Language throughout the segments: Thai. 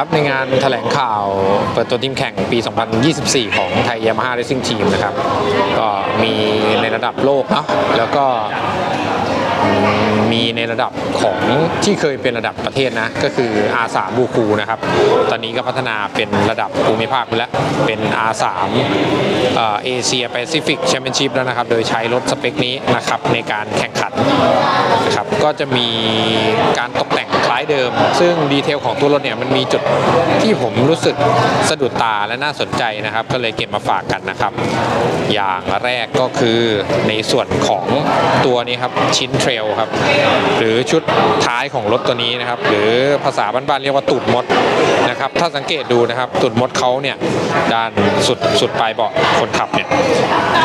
ครับในงานแถลงข่าวเปิดตัวทีมแข่งปี 2024 ของไทยยามาฮ่าเรซิ่งทีมนะครับ ก็มีในระดับโลกเนาะแล้วก็ มีในระดับของที่เคยเป็นระดับประเทศนะ ก็คือ R3 บูคูนะครับ ตอนนี้ก็พัฒนาเป็นระดับภูมิภาคไปแล้ว เป็น R3 เอเชียแปซิฟิกแชมเปี้ยนชิพแล้วนะครับ โดยใช้รถสเปคนี้นะครับในการแข่งขันนะครับ ก็จะมีการตกแต่งคล้ายเดิม ซึ่งดีเทลของตัวรถเนี่ยมันมีจุดที่ผมรู้สึกสะดุดตาและน่าสนใจนะครับ ก็เลยเก็บมาฝากกันนะครับ อย่างแรกก็คือในส่วนของตัวนี้ครับชิ้นเทรลครับ หรือชุดท้ายของรถตัวนี้นะครับ หรือภาษาบ้านๆเรียกว่าตูดมดนะครับ ถ้าสังเกตดูนะครับตูดมดเขาเนี่ยด้านสุดสุดปลายเบาะคนขับเนี่ย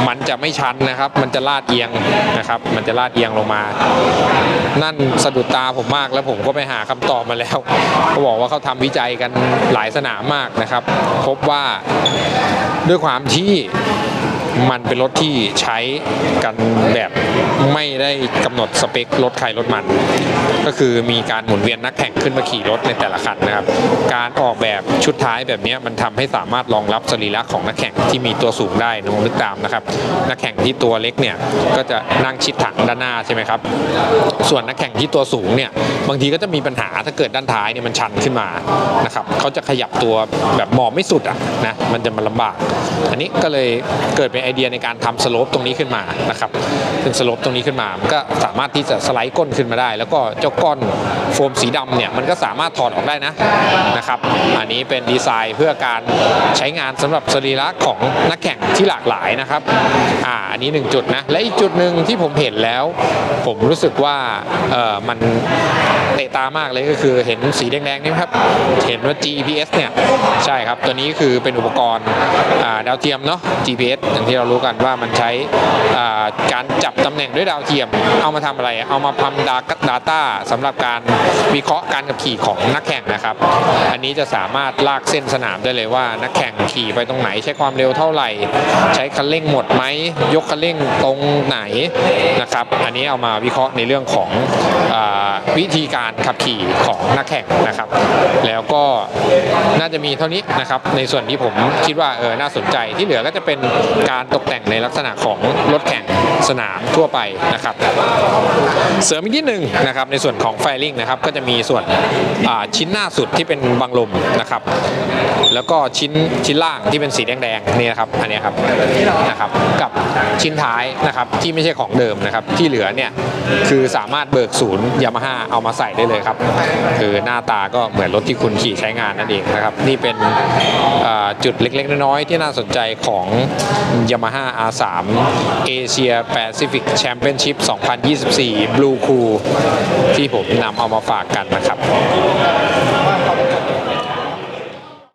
มันจะไม่ชันนะครับ มันจะลาดเอียงนะครับ มันจะลาดเอียงลงมา นั่นสะดุดตาผมมากแล้วผมก็ไปหาคำตอบมาแล้วเขาบอกว่าเขาทำวิจัยกันหลายสนามมากนะครับ พบว่าด้วยความที่ มันเป็นรถที่ใช้กันแบบไม่ได้กำหนดสเปครถใครรถมัน ก็คือมีการหมุนเวียนนักแข่งขึ้นมาขี่รถในแต่ละคันนะครับ การออกแบบชุดท้ายแบบนี้มันทำให้สามารถรองรับสรีระของนักแข่งที่มีตัวสูงได้นะลองนึกตามนะครับ นักแข่งที่ตัวเล็กเนี่ยก็จะนั่งชิดถังด้านหน้าใช่ไหมครับ ส่วนนักแข่งที่ตัวสูงเนี่ยบางทีก็จะมีปัญหาถ้าเกิดด้านท้ายเนี่ยมันชันขึ้นมานะครับเขาจะขยับตัวแบบมองไม่สุดอะนะมันจะมาลำบาก อันนี้ก็เลยเกิดเป็นไอเดียในการทำสโลปตรงนี้ขึ้นมานะครับซึ่งสโลปตรงนี้ขึ้นมามันก็สามารถที่จะสไลด์ก้นขึ้นมาได้ แล้วก็เจ้าก้อนโฟมสีดำเนี่ยมันก็สามารถถอดออกได้นะนะครับอันนี้เป็นดีไซน์เพื่อการใช้งานสำหรับสรีระของนักแข่งที่หลากหลายนะครับอ่าอันนี้หนึ่งจุดนะและอีกจุดหนึ่งที่ผมเห็นแล้ว ผมรู้สึกว่าเออมันเตะตามากเลยก็คือเห็นสีแดงๆนี่ครับเห็นว่า GPS เนี่ยใช่ครับตัวนี้คือเป็นอุปกรณ์ดาวเทียมเนาะ GPS อย่างที่เรารู้กันว่ามันใช้การจับตำแหน่งด้วยดาวเทียม เอามาทำอะไร เอามาพัมดาดาต้าสำหรับการวิเคราะห์การขับขี่ของนักแข่งนะครับ อันนี้จะสามารถลากเส้นสนามได้เลยว่านักแข่งขี่ไปตรงไหน ใช้ความเร็วเท่าไหร่ ใช้คันเร่งหมดไหมยกคันเร่งตรงไหนนะครับอันนี้เอามาวิเคราะห์ในเรื่องของอวิธีการขับขี่ของนักแข่งนะครับ แล้วก็น่าจะมีเท่านี้นะครับในส่วนที่ผมคิดว่าเออน่าสนใจที่เหลือก็จะเป็นการตกแต่งในลักษณะของรถแข่งสนามทั่วไปนะครับ เสริมอีกนิดหนึ่งนะครับในส่วนของไฟลิงนะครับก็จะมีส่วนชิ้นหน้าสุดที่เป็นบังลมนะครับ แล้วก็ชิ้นชิ้นล่างที่เป็นสีแดงๆนี่นะครับอันนี้ครับนะครับกับชิ้นท้ายนะครับที่ไม่ใช่ของเดิมนะครับที่เหลือเนี่ยคือสามารถเบิกศูนย์ยามาฮ่าเอามาใส่ได้เลยครับคือหน้าตาก็เหมือนรถที่คุณขี่ใช้งานนั่นเองนะครับนี่เป็นจุดเล็กๆ น้อยๆที่น่าสนใจของ Yamaha R3 Asia Pacific Championship 2024 Blue คูที่ผมนำเอามาฝากกันนะครับ